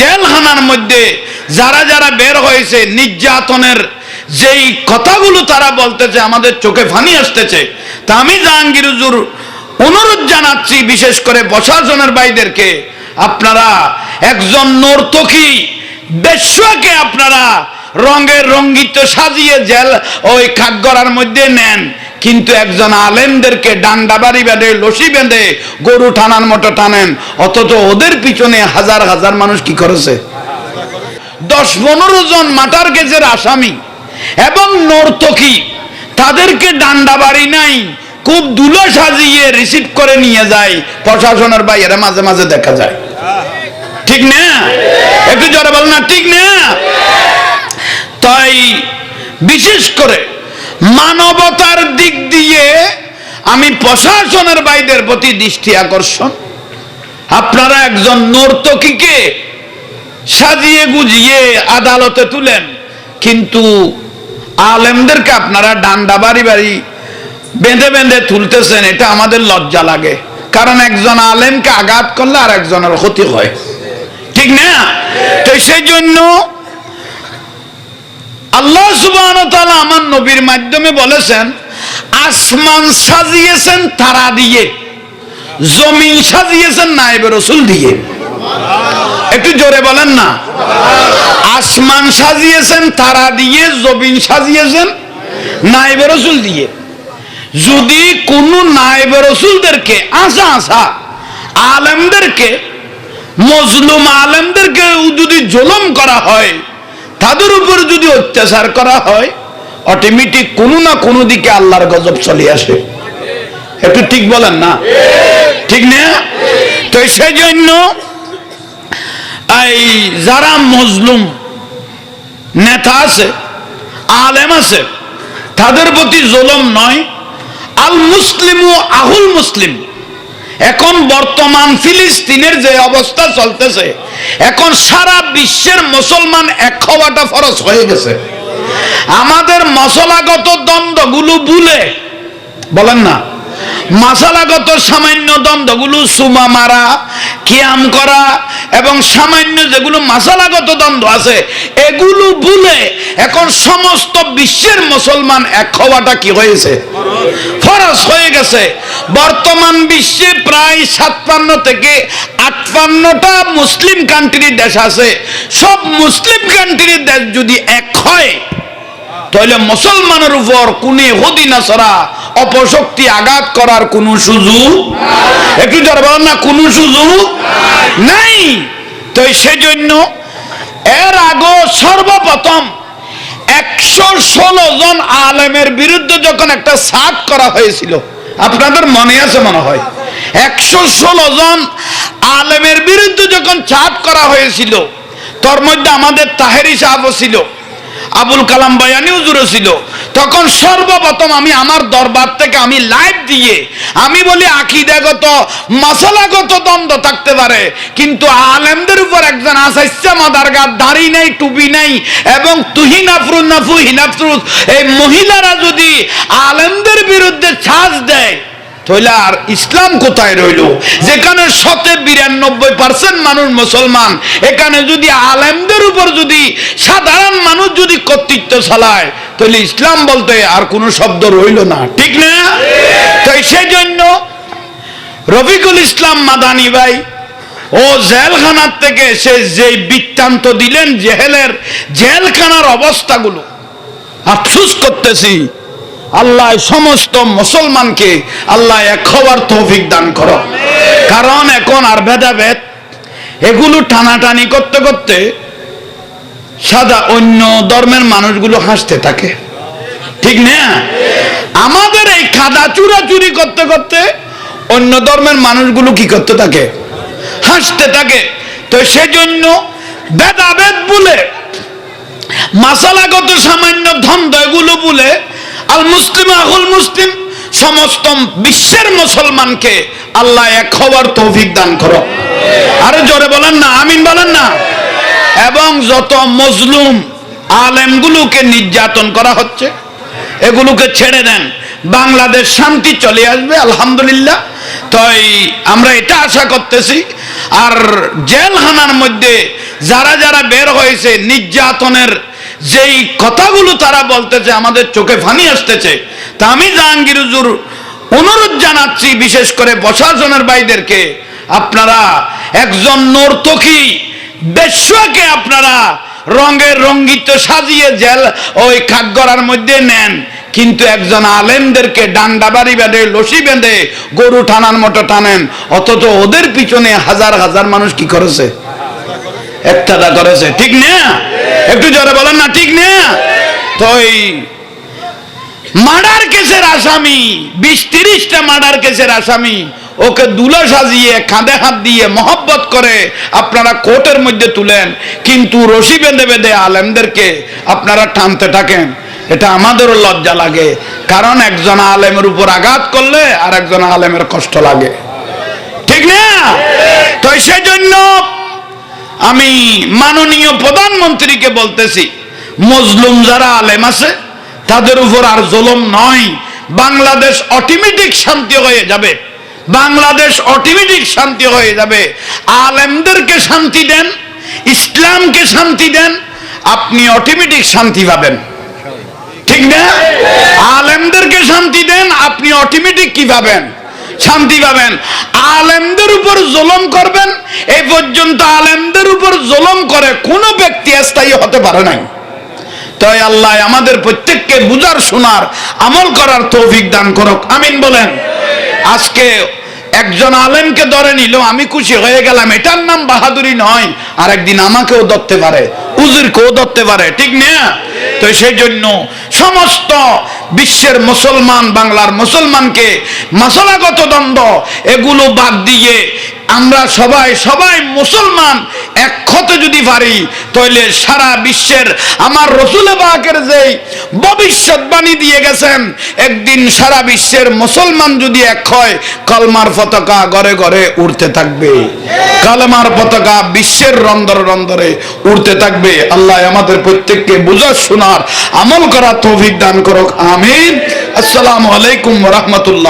জেলখানার মধ্যে যারা যারা বের হয়েছে, নির্যাতনের যেই কথাগুলো তারা বলতেছে, আমাদের চোখে ফানি আসতেছে। তা আমি জাহাঙ্গীর হুজুর অনুরোধ জানাচ্ছি, বিশেষ করে প্রশাসনের ভাইদেরকে, আপনারা একজন নর্তকী বেশ্যাকে আপনারা রঙের রঙ্গিত সাজিয়ে জেল ওই কাকগড়ার মধ্যে নেন। কিন্তু একজন আলেমদেরকে ডান্ডা বাড়ি বেঁধে লসি বেঁধে, গরু টানার মতো টানেন, অথচ ওদের পিছনে হাজার হাজার মানুষ কি করেছে? দশ পনেরো জন মাটার গেজের আসামি এবং নর্তকী, তাদেরকে ডান্ডা বাড়ি নাই, খুব দুলো সাজিয়ে রিসিভ করে নিয়ে যায়, প্রশাসনের বাইরে মাঝে মাঝে দেখা যায়। ঠিক না? একটু জোরে বল না, ঠিক না? তাই বিশেষ করে মানবতার দিক দিয়ে আমি প্রশাসনের বাইদের প্রতি দৃষ্টি আকর্ষণ। আপনারা একজন নর্তকীকে সাজিয়ে গুজিয়ে আদালতে তুলেন, কিন্তু আলেমদেরকে আপনারা ডান্ডা বাড়ি বাড়ি বেঁধে বেঁধে তুলতেছেন, এটা আমাদের লজ্জা লাগে। কারণ একজন আলেমকে আঘাত করলে আর একজনের ক্ষতি হয়। ঠিক না? তো সেই জন্য আল্লাহ সুবাহ আমার নবীর মাধ্যমে বলেছেন, আসমান সাজিয়েছেন তারা দিয়ে, জমিন সাজিয়েছেন নাইবে রসুল দিয়ে। একটু জোরে বলেন না। আসমান সাজিয়েছেন তারা দিয়ে, জমিন সাজিয়েছেন নাইবে রসুল দিয়ে। যদি কোন নাইবে রসুলদেরকে আসা আসা আলেমদেরকে, মজলুম আলেমদেরকে যদি জুলুম করা হয় তাদের উপর যদি অত্যাচার করা হয় অটোমেটিক কোনো না কোনো দিকে আল্লাহর গজব চলে আসে। একটু ঠিক বলেন না? ঠিক না? তো সেই জন্য এই যারা মজলুম নেতা আছে, আলেম আছে, তাদের প্রতি জুলুম নয়। আল মুসলিম ও আহুল মুসলিম এখন বর্তমান ফিলিস্তিনের যে অবস্থা চলতেছে, এখন সারা বিশ্বের মুসলমান এক হওয়াটা ফরজ হয়ে গেছে। আমাদের মশলাগত দ্বন্দ্বগুলো ভুলে, বলেন না, মশালাগত সামান্য দ্বন্দ্বগুলো সুমা মারা, কিয়াম করা, এবং সামান্য যেগুলো মশালাগত দ্বন্দ্ব আছে, এগুলো এখন সমস্ত বিশ্বের মুসলমান এক হওয়াটা কি হয়েছে? ফরজ হয়ে গেছে। বর্তমান বিশ্বে প্রায় সাতপান্ন থেকে আটপান্নটা মুসলিম কান্ট্রির দেশ আছে। সব মুসলিম কান্ট্রির দেশ যদি এক হয়, তাহলে মুসলমানের উপর কোনে হদি না ছড়া অপশক্তি আঘাত করার কোন সুযোগ একটু যারা বলেন না, কোন সুযোগ নাই। তো সেজন্য এর আগে সর্বপ্রথম একশো ষোলো জন আলেমের বিরুদ্ধে যখন একটা সাট করা হয়েছিল, আপনাদের মনে আছে মনে হয়? একশো ষোলো জন আলেমের বিরুদ্ধে যখন চাপ করা হয়েছিল, তোর মধ্যে আমাদের তাহেরি সাহেব ছিল। আবুল কালাম বয়ানি হুজুরও ছিল। তখন সর্বপ্রথম আমি আমার দরবার থেকে আমি লাইভ দিয়ে, আমি বলি, আকিদাগত মশলাগত দ্বন্দ্ব থাকতে পারে, কিন্তু আলেমদের উপর একজন আসাইসা মাদার গাত দাড়ি নেই, টুপি নেই, এবং তুহি নাফরুন নাফু হিনাফরুজ এই মহিলারা যদি আলেমদের বিরুদ্ধে ছাঁচ দেয় তাহলে আর ইসলাম কোথায় রইল? যেখানে শতে বিরানব্বই পার্সেন্ট মানুষ মুসলমান, এখানে যদি আলেমদের উপর যদি সাধারণ মানুষ যদি কর্তৃত্ব চালায়, তাহলে ইসলাম বলতে আর কোনো শব্দ রইল না। ঠিক না? তাই সেই জন্য রফিকুল ইসলাম মাদানি ভাই ও জেলখানার থেকে সে যে বৃত্তান্ত দিলেন জেহেলের জেলখানার অবস্থাগুলো আফসুস করতেছি। আল্লাহ সমস্ত মুসলমানকে আল্লাহ এক হওয়ার তৌফিক দান করো। কারণ এখন আর ভেদাভেদ, এগুলো টানাটানি করতে করতে সাদা অন্য ধর্মের মানুষগুলো হাসতে থাকে। ঠিক না? আমাদের এই খাদা চুরা করতে করতে অন্য ধর্মের মানুষগুলো কি করতে থাকে? হাসতে থাকে। তো সেজন্য ভেদাভেদ বলে, মাসালাগত সামান্য ধন্দ এগুলো বলে আল মুসলিম আহুল মুসলিম, সমস্ত বিশ্বের মুসলমানকে আল্লাহ এক হওয়ার তৌফিক দান করো। আরে জোরে বলেন না, আমিন বলেন না। এবং যত মজলুম আলেমগুলোকে নির্যাতন করা হচ্ছে, এগুলোকে ছেড়ে দেন। বাংলাদেশ শান্তি চলে আসবে, আলহামদুলিল্লাহ। তাই আমরা এটা আশা করতেছি। আর জেলখানার মধ্যে যারা যারা বের হয়েছে, নির্যাতনের যেই কথাগুলো তারা বলতেছে, আমাদের চোখে ফানি আসতেছে। তা আমি জাহাঙ্গীর হুজুর অনুরোধ জানাচ্ছি, বিশেষ করে প্রশাসনের ভাইদেরকে, আপনারা একজন নর্তকী বেশ্যাকে আপনারা রঙের রঙ্গিত সাজিয়ে জেল ওই কাঠগড়ার মধ্যে নেন। কিন্তু একজন আলেমদেরকে ডান্ডা বাড়ি বেঁধে লসি বেঁধে, গরু টানার মতো টানেন। অথচ ওদের পিছনে হাজার হাজার মানুষ কি করেছে? একটাদা করেছে। ঠিক না? একটু জোরে বলেন না, ঠিক না? তো এই মার্ডার কেসের আসামি, বিশ তিরিশটা মার্ডার কেসের আসামি, ওকে দুলা সাজিয়ে কাঁধে হাত দিয়ে মহব্বত করে আপনারা কোর্টের মধ্যে তুলেন। কিন্তু রশি বেঁধে বেঁধে আলেমদেরকে আপনারা টানতে থাকেন। এটা আমাদেরও লজ্জা লাগে। কারণ একজন আলেমের উপর আঘাত করলে আর একজন আলেমের কষ্ট লাগে। ঠিক না? তো সেজন্য আমি মাননীয় প্রধানমন্ত্রীকে বলতেছি, মজলুম যারা আলেম আছে, তাদের উপর আর জুলুম নয়। বাংলাদেশ অটোমেটিক শান্তি হয়ে যাবে। বাংলাদেশ অটোমেটিক শান্তি হয়ে যাবে। আলেমদেরকে শান্তি দেন, ইসলামকে শান্তি দেন, আপনি অটোমেটিক শান্তি পাবেন। ঠিক না? আলেমদেরকে শান্তি দেন, আপনি অটোমেটিক কি পাবেন? শান্তি পাবেন। আলেমদের উপর জুলুম করবেন এই পর্যন্ত আলেমদের উপর জুলুম করে কোনো ব্যক্তি স্থায়ী হতে পারে নাই। তাই আল্লাহ আমাদের প্রত্যেককে বুঝার, শোনার, আমল করার তৌফিক দান করুক। আমিন বলেন। আজকে একজন আলেমকে ধরে নিল, আমি খুশি হয়ে গেলাম। এটার নাম বাহাদুরি নয় আর একদিন আমাকেও ধরতে পারে, উজিরকেও ধরতে পারে, ঠিক না? তো সেই জন্য সমস্ত বিশ্বের মুসলমান, বাংলার মুসলমানকে মশলাগত দ্বন্দ্ব, এগুলো বাদ দিয়ে আমরা সবাই সবাই মুসলমান এক ক্ষতে যদি পারি, তাহলে সারা বিশ্বের আমার রসুল বাকের যেই ভবিষ্যৎবাণী দিয়ে গেছেন, একদিন সারা বিশ্বের মুসলমান যদি এক হয়, কলমার পতাকা ঘরে ঘরে উড়তে থাকবে। কালমার পতাকা বিশ্বের রন্দরে উড়তে থাকবে। আল্লাহ আমাদের প্রত্যেককে বুঝার শোনার, আমল করা তৌফিক দান করুক। আমিন। আসসালামু আলাইকুম রহমতুল্লাহ।